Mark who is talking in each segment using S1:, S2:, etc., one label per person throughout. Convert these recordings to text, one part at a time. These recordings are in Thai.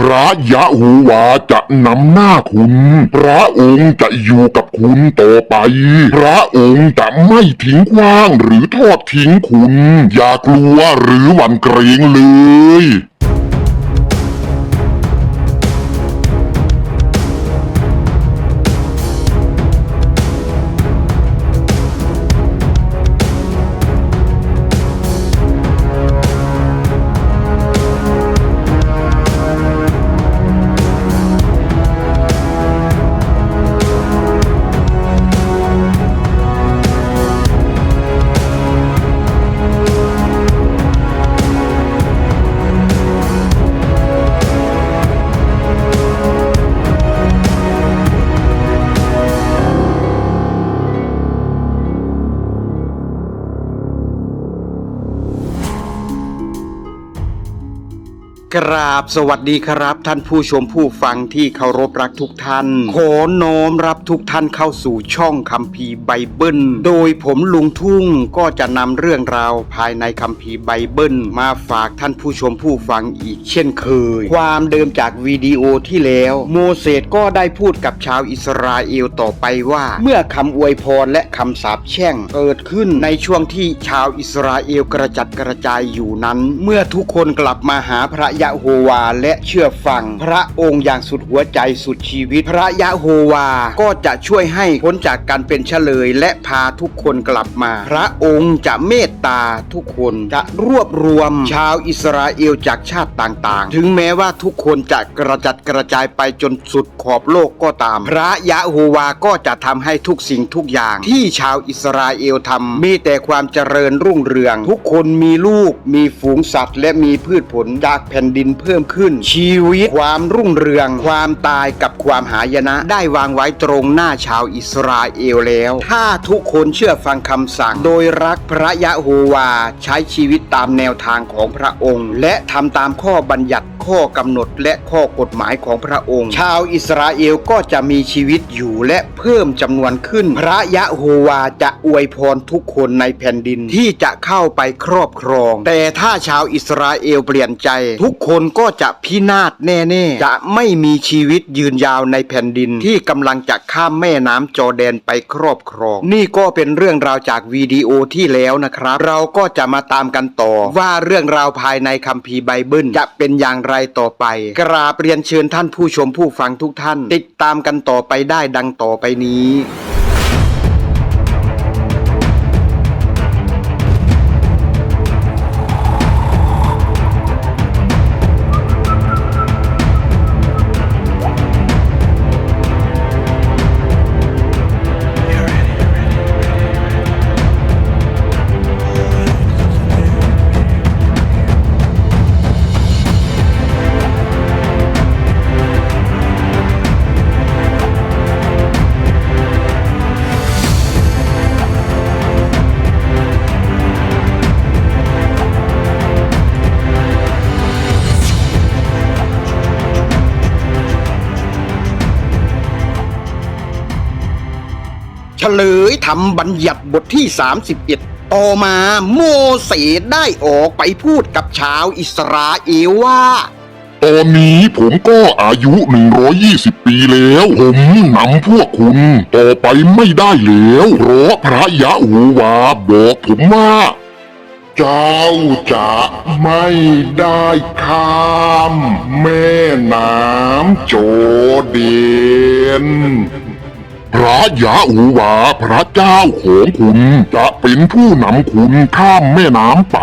S1: พระยะหูวาจะนำหน้าคุณ พระองค์จะอยู่กับคุณต่อไป พระองค์จะไม่ทิ้งว้างหรือทอดทิ้งคุณ อย่ากลัวหรือหวั่นเกรงเลย
S2: กราบสวัสดีครับ ท่านผู้ชมผู้ฟังที่เคารพรักทุกท่าน ขอน้อมรับทุกท่านเข้าสู่ช่องคัมภีร์ไบเบิล โดยผมลุงทุ่งก็จะนำเรื่องราวภายในคัมภีร์ไบเบิล มาฝากท่านผู้ชมผู้ฟังอีกเช่นเคย ความเดิมจากวิดีโอที่แล้ว โมเสสก็ได้พูดกับชาวอิสราเอลต่อไปว่า เมื่อคำอวยพรและคำสาปแช่งเกิดขึ้นในช่วงที่ชาวอิสราเอลกระจัดกระจายอยู่นั้น เมื่อทุกคนกลับมาหาพระยะโฮวาและเชื่อฟัง พระองค์อย่างสุดหัวใจสุดชีวิต พระยะโฮวาก็จะช่วยให้พ้นจากการเป็นเฉลย และพาทุกคนกลับมา พระองค์จะเมตตาทุกคนจะรวบรวม ชาวอิสราเอลจากชาติต่างๆ ถึงแม้ว่าทุกคนจะกระจัดกระจายไปจนสุดขอบโลกก็ตาม พระยะโฮวาก็จะทำให้ทุกสิ่งทุกอย่าง ที่ชาวอิสราเอลทำมีแต่ความเจริญรุ่งเรือง ทุกคนมีลูก มีฝูงสัตว์ และมีพืชผลจากแผ่นดินเพิ่มขึ้น ชีวิตความรุ่งเรือง ความตายกับความหายนะ ได้วางไว้ตรงหน้าชาวอิสราเอลแล้ว ถ้าทุกคนเชื่อฟังคำสั่ง โดยรักพระยะโฮวาใช้ชีวิตตามแนวทางของพระองค์ และทำตามข้อบัญญัติข้อกำหนดและข้อกฎหมายของพระองค์ ชาวอิสราเอลก็จะมีชีวิตอยู่และเพิ่มจำนวนขึ้น พระยะโฮวาจะอวยพรทุกคนในแผ่นดินที่จะเข้าไปครอบครอง แต่ถ้าชาวอิสราเอลเปลี่ยนใจทุกคนก็จะพินาศแน่ๆ จะไม่มีชีวิตยืนยาวในแผ่นดินที่กำลังจะข้ามแม่น้ำจอแดนไปครอบครอง นี่ก็เป็นเรื่องราวจากวิดีโอที่แล้วนะครับ เราก็จะมาตามกันต่อ ว่าเรื่องราวภายในคัมภีร์ไบเบิลจะเป็นอย่างไรต่อไป กราบเรียนเชิญท่านผู้ชมผู้ฟังทุกท่าน ติดตามกันต่อไปได้ดังต่อไปนี้ ลยทำบัญญัติบทที่ 31 ต่อมาโมเสสได้ออกไปพูดกับชาวอิสราเอลว่า
S1: ตอนนี้ผมก็อายุ 120 ปีแล้ว ผมนำพวกคุณต่อไปไม่ได้แล้วเพราะพระยะหูวาบอกผมว่า เจ้าจะไม่ได้ข้ามแม่น้ำโจเดน พระยะอูวาพระเจ้าของคุณ จะเป็นผู้นำคุณข้ามแม่น้ำไป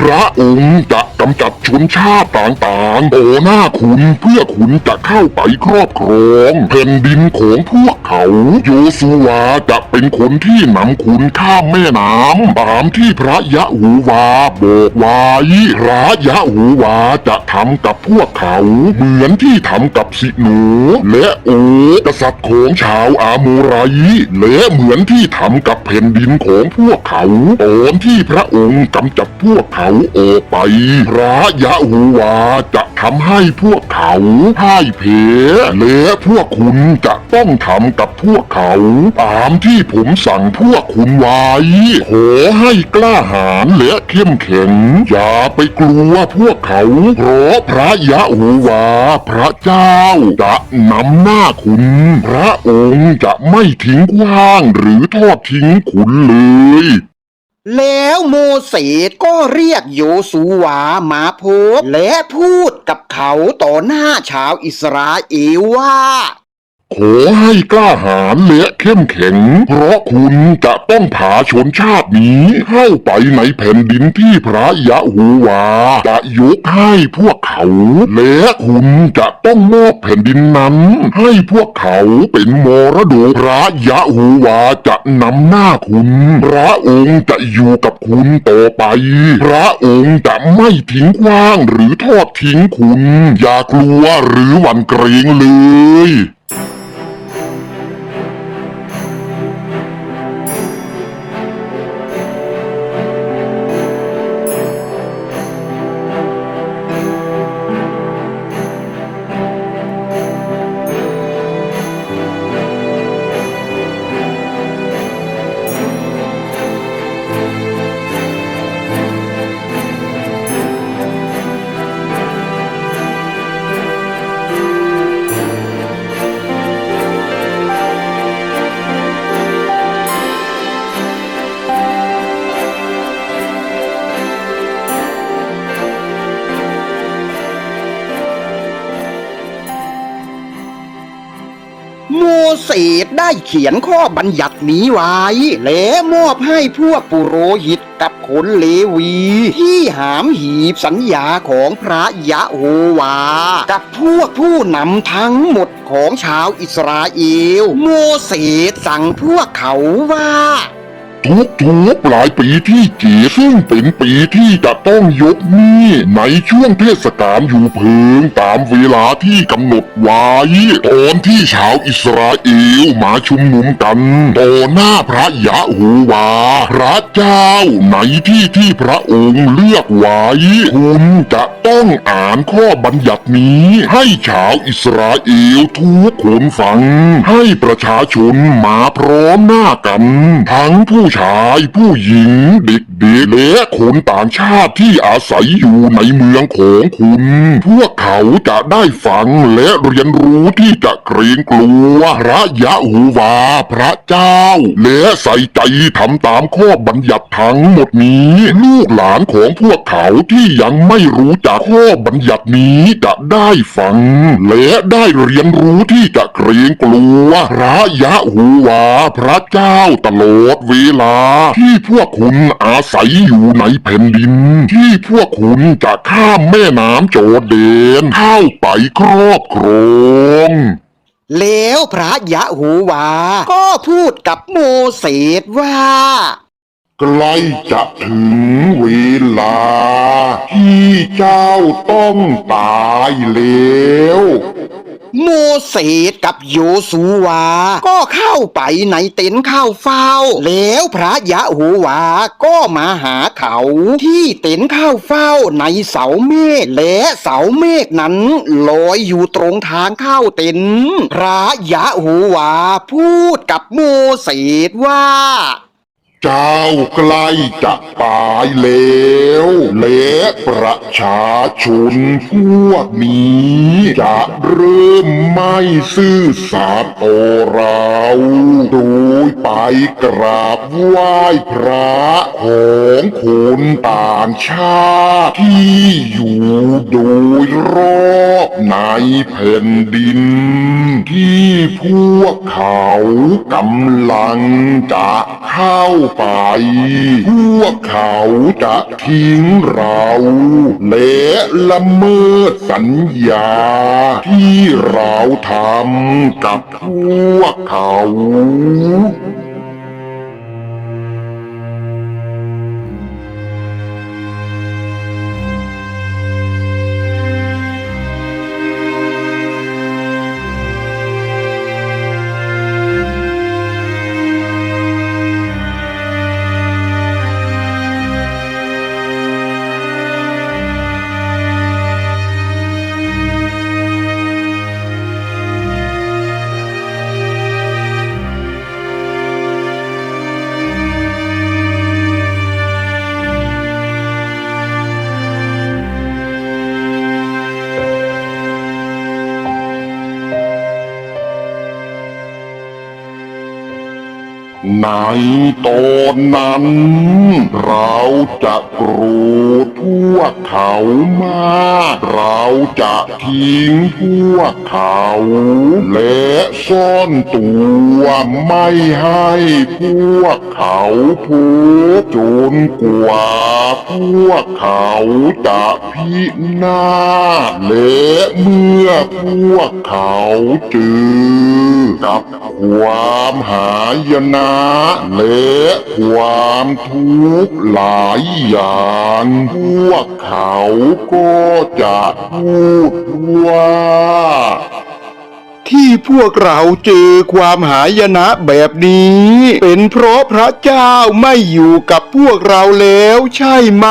S1: พระองค์จะำจัดชนชาติต่างๆต่อหน้าคุณเพื่อคุณจะเข้าไปครอบครองแผ่นดินของพวกเขา โยสุวาจะเป็นคนที่นำคุณข้ามแม่น้ำตามที่พระยะหูวาบอกไว้พระยะหูวาจะทำกับพวกเขา เหมือนที่ทำกับสิหนู และโอกษัตริย์ของชาวอาโมไรและเหมือนที่ทำกับแผ่นดินของพวกเขา ตอนที่พระองค์กำจัดพวกเขาออกไปพระยะโฮวาจะทำให้พวกเขาพ่ายแพ้และพวกคุณจะต้องทำกับพวกเขาตามที่ผมสั่งพวกคุณไว้ ขอให้กล้าหาญและเข้มแข็ง อย่าไปกลัวพวกเขา เพราะพระยะโฮวา พระเจ้าจะนำหน้าคุณ พระองค์จะไม่ทิ้งว้างหรือทอดทิ้งคุณเลย
S2: แล้วโมเสสก็เรียกโยสูวามาพบและพูดกับเขาต่อหน้าชาวอิสราเอลว่า
S1: ขอให้กล้าหาญและเข้มแข็ง เพราะคุณจะต้องพาชนชาตินี้เข้าไปในแผ่นดินที่พระยะโฮวาจะยกให้พวกเขา และคุณจะต้องมอบแผ่นดินนั้น ให้พวกเขาเป็นมรดกพระยะโฮวาจะนำหน้าคุณ พระองค์จะอยู่กับคุณต่อไป พระองค์จะไม่ทิ้งขว้างหรือทอดทิ้งคุณ อย่ากลัวหรือหวั่นเกรงเลย
S2: เขียนข้อบัญญัตินี้ไว้ และมอบให้พวกปุโรหิตกับคนเลวี ที่หามหีบสัญญาของพระยะโฮวา กับพวกผู้นำทั้งหมดของชาวอิสราเอล โมเสสสั่งพวกเขาว่า
S1: ทุกทุกๆปลายปีที่เจดซึ่งเป็นปีที่จะต้องยกหนี้ในช่วงเทศกาลอยู่เพิงตามเวลาที่กำหนดไว้ ตอนที่ชาวอิสราเอลมาชุมนุมกันต่อหน้าพระยะโฮวา พระเจ้าในที่ที่พระองค์เลือกไว้ คุณจะต้องอ่านข้อบัญญัตินี้ให้ชาวอิสราเอลทุกคนฟัง ให้ประชาชนมาพร้อมหน้ากัน ทั้งผู้ชายผู้หญิงเด็กๆและคนต่างชาติที่อาศัยอยู่ในเมืองของคุณ พวกเขาจะได้ฟังและเรียนรู้ที่จะเกรงกลัวพระยะโฮวาพระเจ้า และใส่ใจทำตามข้อบัญญัติทั้งหมดนี้ ลูกหลานของพวกเขาที่ยังไม่รู้จักข้อบัญญัตินี้จะได้ฟัง และได้เรียนรู้ที่จะเกรงกลัวพระยะโฮวาพระเจ้าตลอดเวลาที่พวกคุณอาศัยอยู่ในแผ่นดิน ที่พวกคุณจะข้ามแม่น้ำโจอร์แดนเข้าไปครอบครอง
S2: แล้วพระยะโฮวา ก็พูดกับโมเสสว่า
S1: ใกล้จะถึงเวลา ที่เจ้าต้องตายแล้ว
S2: โมเสสกับโยสูวา ก็เข้าไปในเต็นท์เข้าเฝ้า แล้วพระยะโฮวาก็มาหาเขาที่เต็นท์เข้าเฝ้าในเสาเมฆและเสาเมฆนั้นลอยอยู่ตรงทางเข้าเต็นท์พระยะโฮวาพูดกับโมเสสว่า
S1: เจ้าใกล้จะตายแล้วและประชาชนพวกนี้ จะเริ่มไม่ซื่อสัตย์ต่อเราโดยไปกราบไหว้พระของคนต่างชาติที่อยู่โดยรอบในแผ่นดิน ที่พวกเขากำลังจะเข้าไป พวกเขาจะทิ้งเราและละเมิดสัญญา ที่เราทำกับพวกเขา ในตอนนั้น เราจะโกรธพวกเขามากเราจะทิ้งพวกเขา และซ่อนตัวไม่ให้พวกเขาพบจนกว่าพวกเขาจะพินาศและเมื่อพวกเขาเจอกับความหายนะและความทุกข์หลายอย่าง พวกเขาก็จะพูดว่า
S2: ที่พวกเราเจอความหายนะแบบนี้ เป็นเพราะพระเจ้าไม่อยู่กับพวกเราแล้วใช่ไหม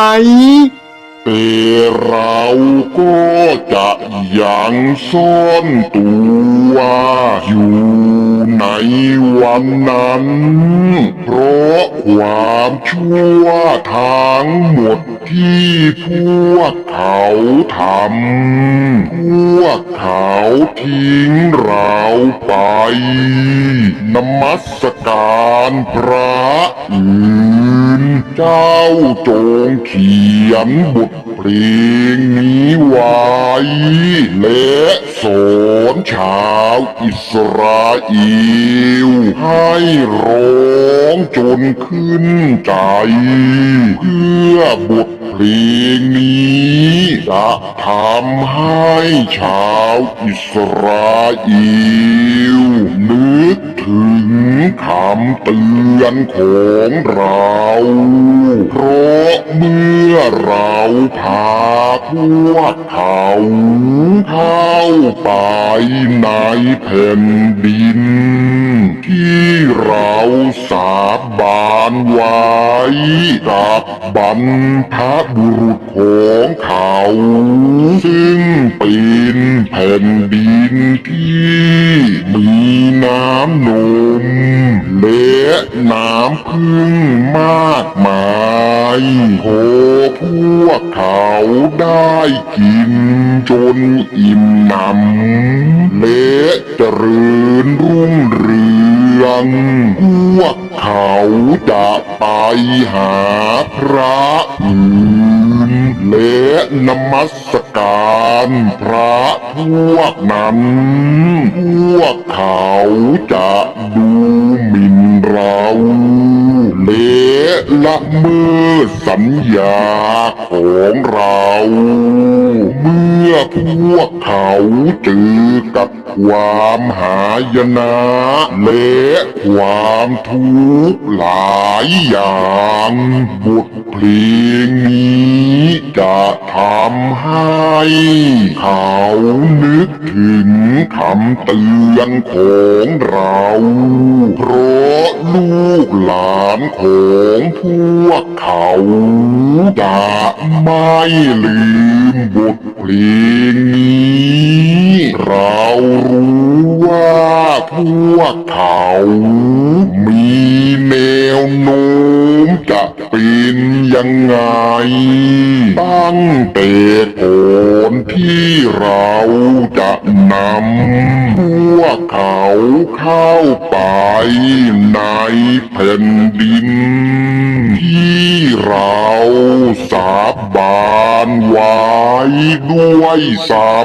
S1: แต่เราก็จะยังซ่อนตัวอยู่ในวันนั้น เพราะความชั่วทั้งหมดที่พวกเขาทำ พวกเขาทิ้งเราไป นมัสการพระอื่น เจ้าจงเขียนบทเพลงนี้ไว้และสอนชาวอิสราเอลให้ร้องจนขึ้นใจ เพื่อบทเพลงนี้จะทำให้ชาวอิสราเอลนึกถึง คำเตือนของเรา เพราะเมื่อเราพาพวกเขาเข้าไปในแผ่นดิน ที่เราสาบานไว้กับบรรพบุรุษของเขา ซึ่งเป็นแผ่นดินที่มีน้ำนมและน้ำพึ่งมากมายพอพวกเขาได้กินจนอิ่มหนำและเจริญรุ่งเรืองพวกเขาจะไปหาพระอื่น และนมัสการพระพวกนั้น พวกเขาจะดูหมิ่นเราและละเมิดสัญญาของเรา เมื่อพวกเขาเจอกับ ความหายนะและความทุกข์หลายอย่างบทเพลงนี้จะทำให้เขานึกถึงคำเตือนของเรา เพราะ ลูกหลานของพวกเขาจะไม่ลืมบทเพลงนี้ เรารู้ว่าพวกเขา มีแนวโน้มจะเป็นยังไง ตั้งแต่ก่อนที่เราจะนำพวกเขาเข้าไปในแผ่นดิน ที่เราสาบานไว้ด้วยซ้ำ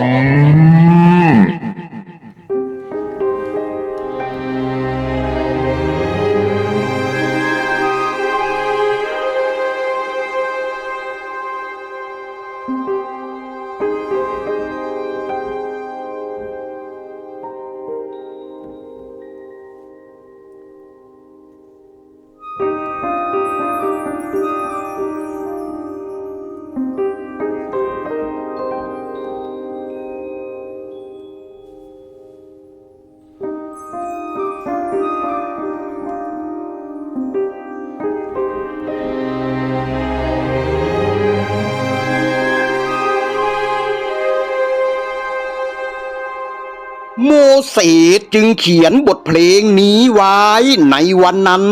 S2: ษจึงเขียนบทเพลงนี้ไว้ในวันนั้น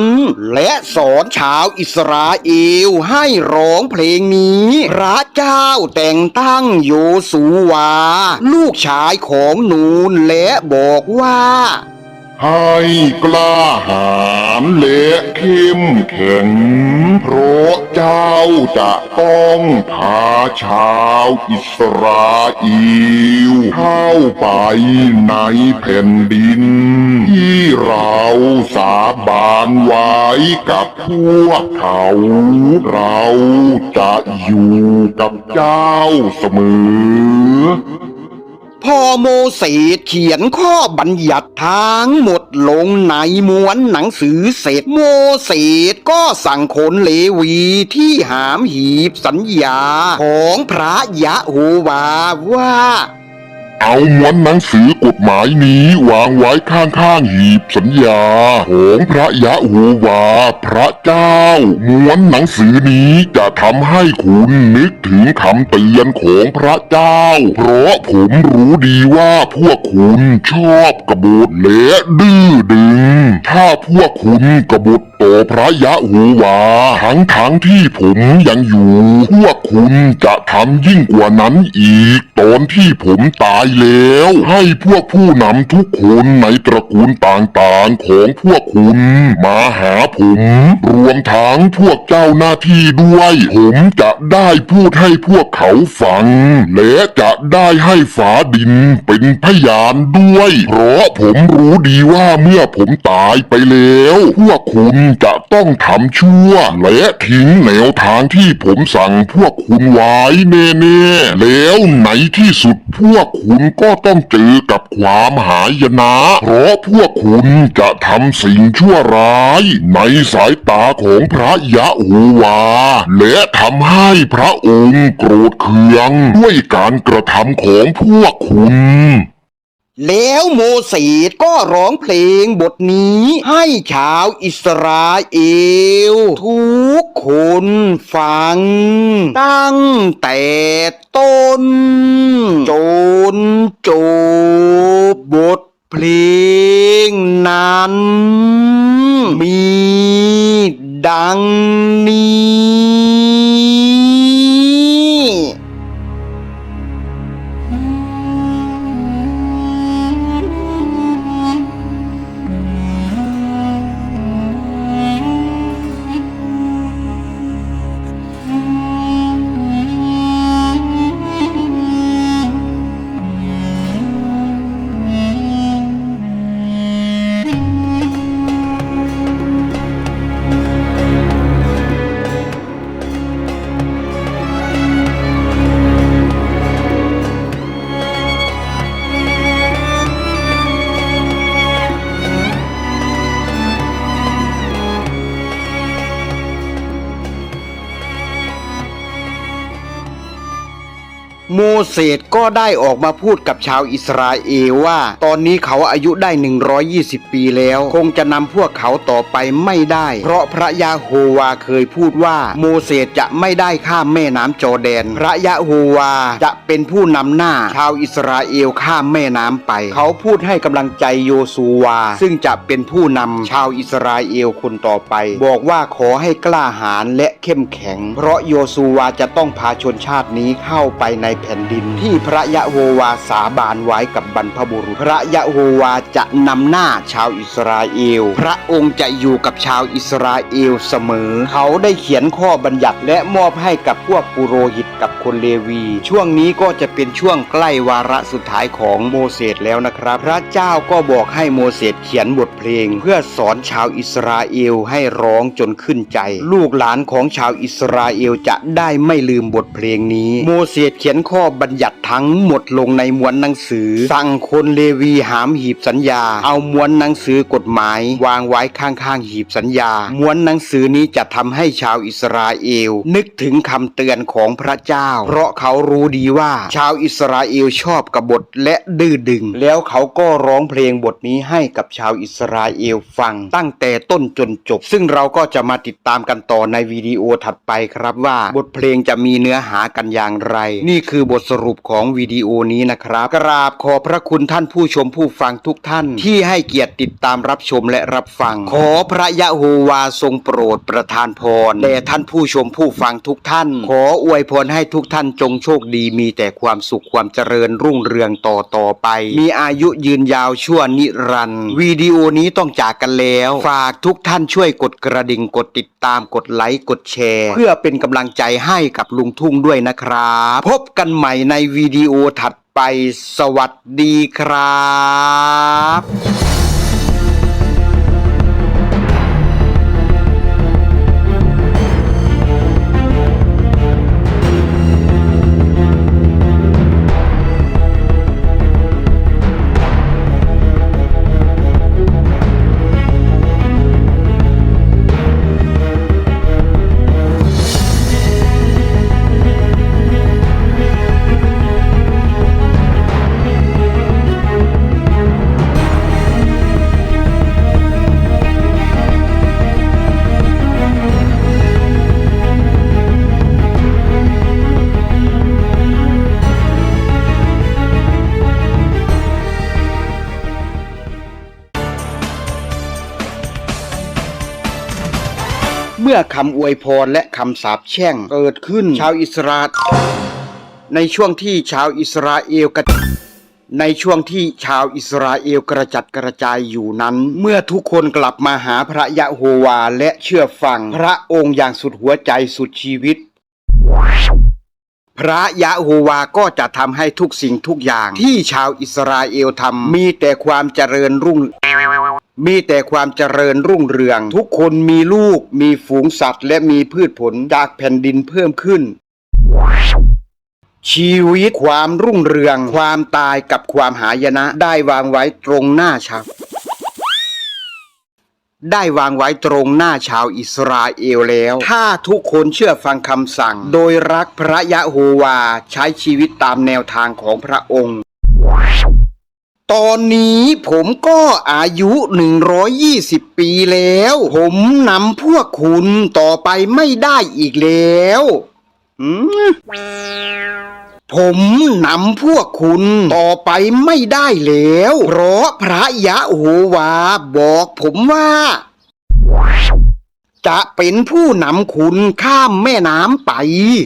S2: และสอนชาวอิสราเอลให้ร้องเพลงนี้ พระเจ้าแต่งตั้งโยสูวา ลูกชายของนูนและบอกว่า
S1: ให้กล้าหาญและเข้มแข็ง เพราะเจ้าจะต้องพาชาวอิสราเอลเข้าไปในแผ่นดิน ที่เราสาบานไว้กับพวกเขา เราจะอยู่กับเจ้าเสมอ
S2: พอโมเสสเขียนข้อบัญญัติทั้งหมดลงในม้วนหนังสือเสร็จโมเสสก็สั่งคนเลวีที่หามหีบสัญญาของพระยะโฮวาว่า
S1: เอาม้วนหนังสือกฎหมายนี้วางไว้ข้างๆหีบสัญญาของพระยะโฮวาพระเจ้า ม้วนหนังสือนี้จะทำให้คุณนึกถึงคำเตือนของพระเจ้า เพราะผมรู้ดีว่าพวกคุณชอบกบฏและดื้อดึง ถ้าพวกคุณกบฏต่อพระยะโฮวาทั้งทั้งๆที่ผมยังอยู่ พวกคุณจะทำยิ่งกว่านั้นอีก ตอนที่ผมตายแล้ว ให้พวกผู้นำทุกคนในตระกูลต่างๆของพวกคุณมาหาผม รวมทั้งพวกเจ้าหน้าที่ด้วย ผมจะได้พูดให้พวกเขาฟัง และจะได้ให้ฝาดินเป็นพยานด้วย เพราะผมรู้ดีว่าเมื่อผมตายไปแล้ว พวกคุณจะต้องทำชั่ว และทิ้งแนวทางที่ผมสั่งพวกคุณไว้แน่ๆแล้วในที่สุดพวกคุณก็ต้องเจอกับความหายนะ เพราะพวกคุณจะทำสิ่งชั่วร้าย ในสายตาของพระยะโฮวา และทำให้พระองค์โกรธเคือง ด้วยการกระทำของพวกคุณ
S2: แล้วโมเสสก็ร้องเพลงบทนี้ให้ชาวอิสราเอล ทุกคนฟัง ตั้งแต่ต้น จนจบบทเพลงนั้น มีดังนี้ เสสก็ได้ออกมาพูดกับชาวอิสราเอลว่า ตอนนี้เขาอายุได้ 120 ปีแล้ว คงจะนำพวกเขาต่อไปไม่ได้ เพราะพระยาโฮวาเคยพูดว่า โมเสสจะไม่ได้ข้ามแม่น้ำจอแดน พระยาโฮวาจะเป็นผู้นำหน้าชาวอิสราเอลข้ามแม่น้ำไป เขาพูดให้กำลังใจโยซูวา ซึ่งจะเป็นผู้นำชาวอิสราเอลคนต่อไป บอกว่าขอให้กล้าหาญและเข้มแข็ง เพราะโยซูวาจะต้องพาชนชาตินี้เข้าไปในแผ่นดิน ที่พระยะโฮวาสาบานไว้กับบรรพบุรุษ พระยะโฮวาจะนำหน้าชาวอิสราเอล พระองค์จะอยู่กับชาวอิสราเอลเสมอ เขาได้เขียนข้อบัญญัติและมอบให้กับพวกปุโรหิตกับคนเลวี ช่วงนี้ก็จะเป็นช่วงใกล้วาระสุดท้ายของโมเสสแล้วนะครับ พระเจ้าก็บอกให้โมเสสเขียนบทเพลง เพื่อสอนชาวอิสราเอลให้ร้องจนขึ้นใจ ลูกหลานของชาวอิสราเอลจะได้ไม่ลืมบทเพลงนี้ โมเสสเขียนข้อบัญญัติทั้งหมดลงในมวนหนังสือ สั่งคนเลวีหามหีบสัญญา เอามวนหนังสือกฎหมาย วางไว้ข้างๆหีบสัญญา มวนหนังสือนี้จะทำให้ชาวอิสราเอล นึกถึงคำเตือนของพระเจ้า เพราะเขารู้ดีว่า ชาวอิสราเอลชอบกบฏและดื้อดึง แล้วเขาก็ร้องเพลงบทนี้ให้กับชาวอิสราเอลฟัง ตั้งแต่ต้นจนจบ ซึ่งเราก็จะมาติดตามกันต่อในวิดีโอถัดไปครับว่าบทเพลงจะมีเนื้อหากันอย่างไร นี่คือบทสรุปของวิดีโอนี้นะครับ กราบขอพระคุณท่านผู้ชมผู้ฟังทุกท่าน ที่ให้เกียรติติดตามรับชมและรับฟัง ขอพระยะโฮวาทรงโปรดประทานพรแด่ท่านผู้ชมผู้ฟังทุกท่าน ขออวยพรให้ทุกท่านจงโชคดีมีแต่ความสุขความเจริญรุ่งเรืองต่อต่อไป มีอายุยืนยาวชั่วนิรันดร์วิดีโอนี้ต้องจากกันแล้ว ฝากทุกท่านช่วยกดกระดิ่งกดติดตามกดไลค์กดแชร์ เพื่อเป็นกำลังใจให้กับลุงทุ่งด้วยนะครับ พบกันใหม่ในวิดีโอถัดไปสวัสดีครับ เมื่อคำอวยพรและคำสาปแช่งเกิดขึ้นชาวอิสราในช่วงที่ชาวอิสราเอลกระในช่วงที่ชาวอิสราเอลกระจัดกระจายอยู่นั้น เมื่อทุกคนกลับมาหาพระยะโฮวาและเชื่อฟัง พระองค์อย่างสุดหัวใจสุดชีวิต พระยะโฮวาก็จะทำให้ทุกสิ่งทุกอย่างที่ชาวอิสราเอลทำมีแต่ความเจริญรุ่ง มีแต่ความเจริญรุ่งเรือง ทุกคนมีลูก มีฝูงสัตว์ และมีพืชผลจากแผ่นดินเพิ่มขึ้น ชีวิตความรุ่งเรือง ความตายกับความหายนะ ได้วางไว้ตรงหน้าชาวได้วางไว้ตรงหน้าชาวอิสราเอลแล้ว ถ้าทุกคนเชื่อฟังคำสั่ง โดยรักพระยะโฮวาใช้ชีวิตตามแนวทางของพระองค์ ตอนนี้ผมก็อายุ 120 ปีแล้ว ผมนำพวกคุณต่อไปไม่ได้อีกแล้วหืมผมนำพวกคุณต่อไปไม่ได้แล้ว เพราะพระยะโฮวาบอกผมว่า จะเป็นผู้นำคุณข้ามแม่น้ำไป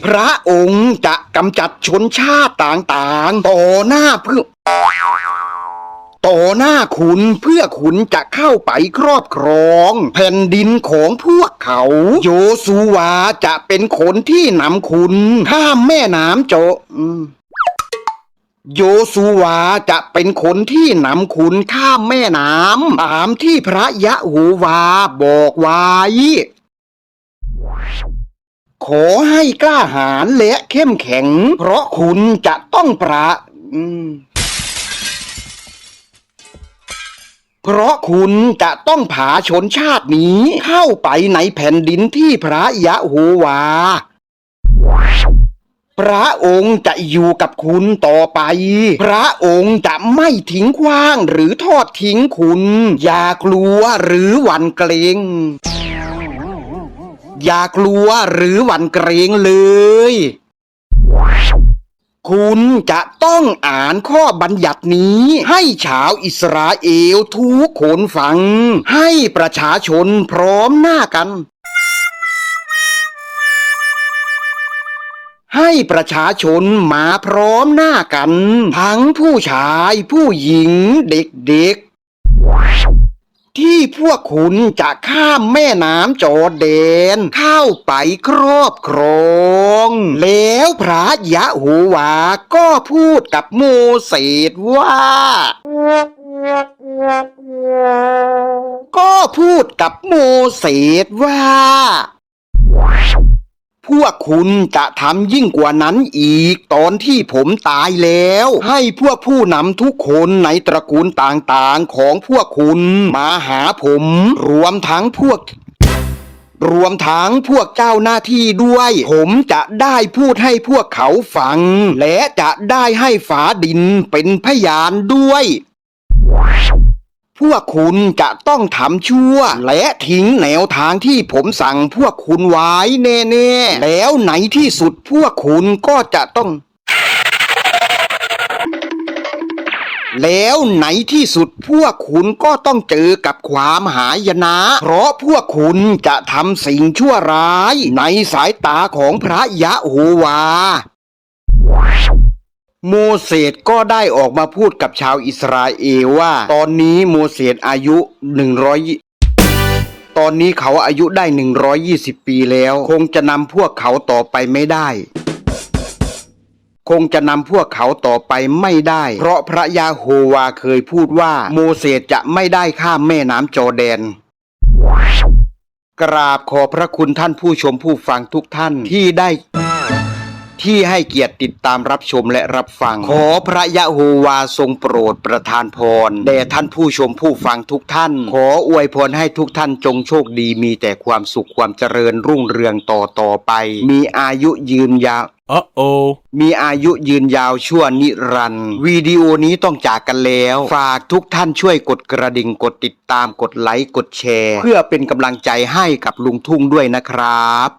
S2: พระองค์จะกำจัดชนชาติต่างๆ ต่อหน้าเพื่อ ต่อหน้าคุณเพื่อคุณจะเข้าไปครอบครอง แผ่นดินของพวกเขา โยซูวาจะเป็นคนที่นำคุณข้ามแม่น้ำโจโยซูวาจะเป็นคนที่นำคุณข้ามแม่น้ำตามที่พระยะโฮวาบอกไว้ขอให้กล้าหาญและเข้มแข็ง เพราะคุณจะต้องประอืม เพราะคุณจะต้องผาชนชาตินี้เข้าไปในแผ่นดินที่พระยะโฮวา พระองค์จะอยู่กับคุณต่อไป พระองค์จะไม่ทิ้งขว้างหรือทอดทิ้งคุณ อย่ากลัวหรือหวั่นเกรงอย่ากลัวหรือหวั่นเกรงเลย คุณจะต้องอ่านข้อบัญญัตินี้ ให้ชาวอิสราเอลทุกคนฟัง ให้ประชาชนพร้อมหน้ากัน ให้ประชาชนมาพร้อมหน้ากัน ทั้งผู้ชายผู้หญิงเด็กๆ ที่พวกคุณจะข้ามแม่น้ำจอร์แดน เข้าไปครอบครอง แล้วพระยะหูวาก็พูดกับโมเสสว่าก็พูดกับโมเสสว่า พวกคุณจะทำยิ่งกว่านั้นอีก ตอนที่ผมตายแล้ว ให้พวกผู้นำทุกคนในตระกูลต่างๆของพวกคุณมาหาผม รวมทั้งพวกรวมทั้งพวกเจ้าหน้าที่ด้วย ผมจะได้พูดให้พวกเขาฟัง และจะได้ให้ฝาดินเป็นพยานด้วย พวกคุณจะต้องทำชั่ว และทิ้งแนวทางที่ผมสั่งพวกคุณไว้แน่ๆ แล้วในที่สุดพวกคุณก็จะต้อง แล้วไหนที่สุดพวกคุณก็ต้องเจอกับความหายนะ เพราะพวกคุณจะทำสิ่งชั่วร้ายในสายตาของพระยะโฮวา โมเสสก็ได้ออกมาพูดกับชาวอิสราเอลว่า ตอนนี้โมเสสอายุหนึ่งร้อยตอนนี้เขาอายุได้ 120 ปีแล้ว คงจะนำพวกเขาต่อไปไม่ได้ คงจะนำพวกเขาต่อไปไม่ได้ เพราะพระยาโฮวาเคยพูดว่า โมเสสจะไม่ได้ข้ามแม่น้ำจอแดนกราบขอพระคุณท่านผู้ชมผู้ฟังทุกท่านที่ได้ ที่ให้เกียรติติดตามรับชมและรับฟัง ขอพระยะโฮวาทรงโปรดประทานพรแด่ท่านผู้ชมผู้ฟังทุกท่าน ขออวยพรให้ทุกท่านจงโชคดีมีแต่ความสุขความเจริญรุ่งเรืองต่อต่อไป มีอายุยืนยาว
S3: Uh-oh.
S2: มีอายุยืนยาวชั่วนิรันดร์วิดีโอนี้ต้องจากกันแล้ว ฝากทุกท่านช่วยกดกระดิ่งกดติดตามกดไลค์กดแชร์ เพื่อเป็นกำลังใจให้กับลุงทุ่งด้วยนะครับ